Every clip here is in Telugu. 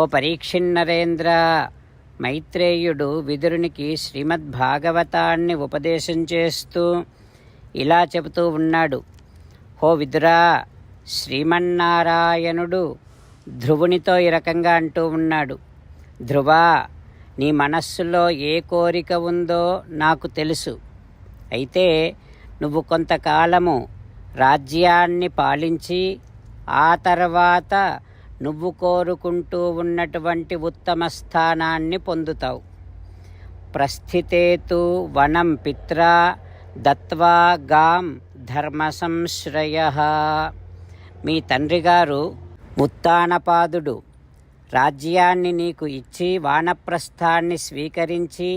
ఓ పరీక్షిన్నరేంద్ర మైత్రేయుడు విదురునికి శ్రీమద్భాగవతాన్ని ఉపదేశం చేస్తూ ఇలా చెబుతూ ఉన్నాడు. హో విదురా శ్రీమన్నారాయణుడు ధ్రువునితో ఈ రకంగా అంటూ ఉన్నాడు. ధ్రువా నీ మనస్సులో ఏ కోరిక ఉందో నాకు తెలుసు. అయితే నువ్వు కొంతకాలము రాజ్యాన్ని పాలించి ఆ తర్వాత నువ్వు కోరుకుంటూ ఉన్నటువంటి ఉత్తమ స్థానాన్ని పొందుతావు. ప్రస్థితేతు వనం పిత్రా దత్వా గాం ధర్మ సంశ్రయ మీ తండ్రి గారు ఉత్తానపాదుడు రాజ్యాన్ని నీకు ఇచ్చి వానప్రస్థాన్ని స్వీకరించి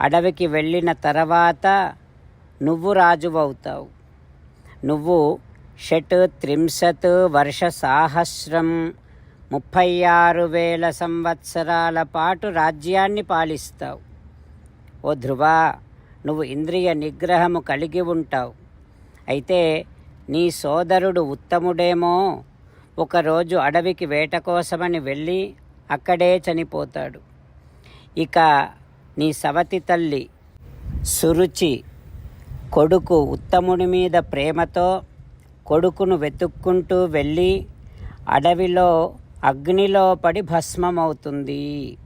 అడవికి వెళ్ళిన తర్వాత నువ్వు రాజువవుతావు. నువ్వు షట్ త్రింశత్ వర్ష సాహస్రం. ముప్పై ఆరు వేల సంవత్సరాల పాటు రాజ్యాన్ని పాలిస్తావు. ఓ ధ్రువ నువ్వు ఇంద్రియ నిగ్రహము కలిగి ఉంటావు. అయితే నీ సోదరుడు ఉత్తముడేమో. ఒకరోజు అడవికి వేట కోసమని వెళ్ళి అక్కడే చనిపోతాడు. ఇక నీ సవతి తల్లి సురుచి కొడుకు ఉత్తముడి మీద ప్రేమతో కొడుకును వెతుక్కుంటూ వెళ్ళి అడవిలో అగ్నిలో పడి భస్మమవుతుంది.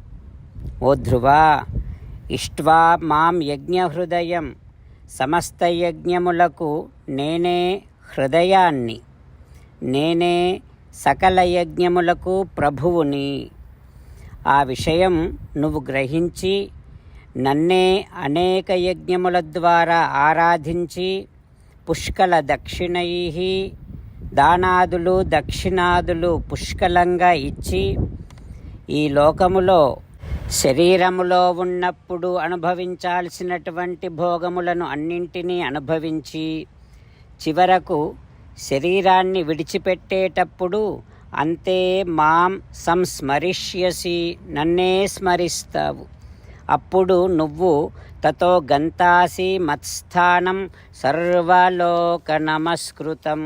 ఓ ధ్రువ ఇష్ట్వా మాం యజ్ఞహృదయం. సమస్త యజ్ఞములకు నేనే హృదయాన్ని. నేనే సకల యజ్ఞములకు ప్రభువుని. ఆ విషయం నువ్వు గ్రహించి నన్నే అనేక యజ్ఞముల ద్వారా ఆరాధించి పుష్కల దక్షిణై దానాదులు దక్షిణాదులు పుష్కలంగా ఇచ్చి ఈ లోకములో శరీరములో ఉన్నప్పుడు అనుభవించాల్సినటువంటి భోగములను అన్నింటినీ అనుభవించి చివరకు శరీరాన్ని విడిచిపెట్టేటప్పుడు అంతే మాం సంస్మరిష్యసి నన్నే స్మరిస్తావు. అప్పుడు నువ్వు తతో గంతాసి మత్స్థానం సర్వలోక నమస్కృతం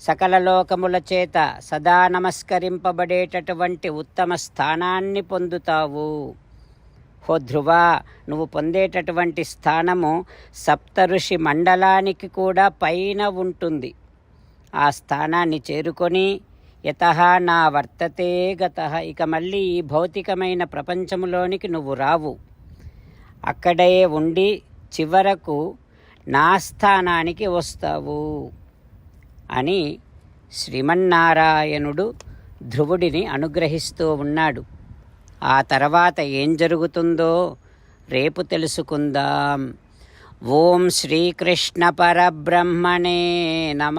సకల లోకముల చేత సదా నమస్కరింపబడేటటువంటి ఉత్తమ స్థానాన్ని పొందుతావు. హో ధ్రువ నువ్వు పొందేటటువంటి స్థానము సప్తఋషి మండలానికి కూడా పైన ఉంటుంది. ఆ స్థానాన్ని చేరుకొని యత నా వర్తతే గత. ఇక మళ్ళీ ఈ భౌతికమైన ప్రపంచములోనికి నువ్వు రావు. అక్కడే ఉండి చివరకు నా స్థానానికి వస్తావు అని శ్రీమన్నారాయణుడు ధ్రువుడిని అనుగ్రహిస్తూ ఉన్నాడు. ఆ తర్వాత ఏం జరుగుతుందో రేపు తెలుసుకుందాం. ఓం శ్రీకృష్ణ పరబ్రహ్మణే నమ.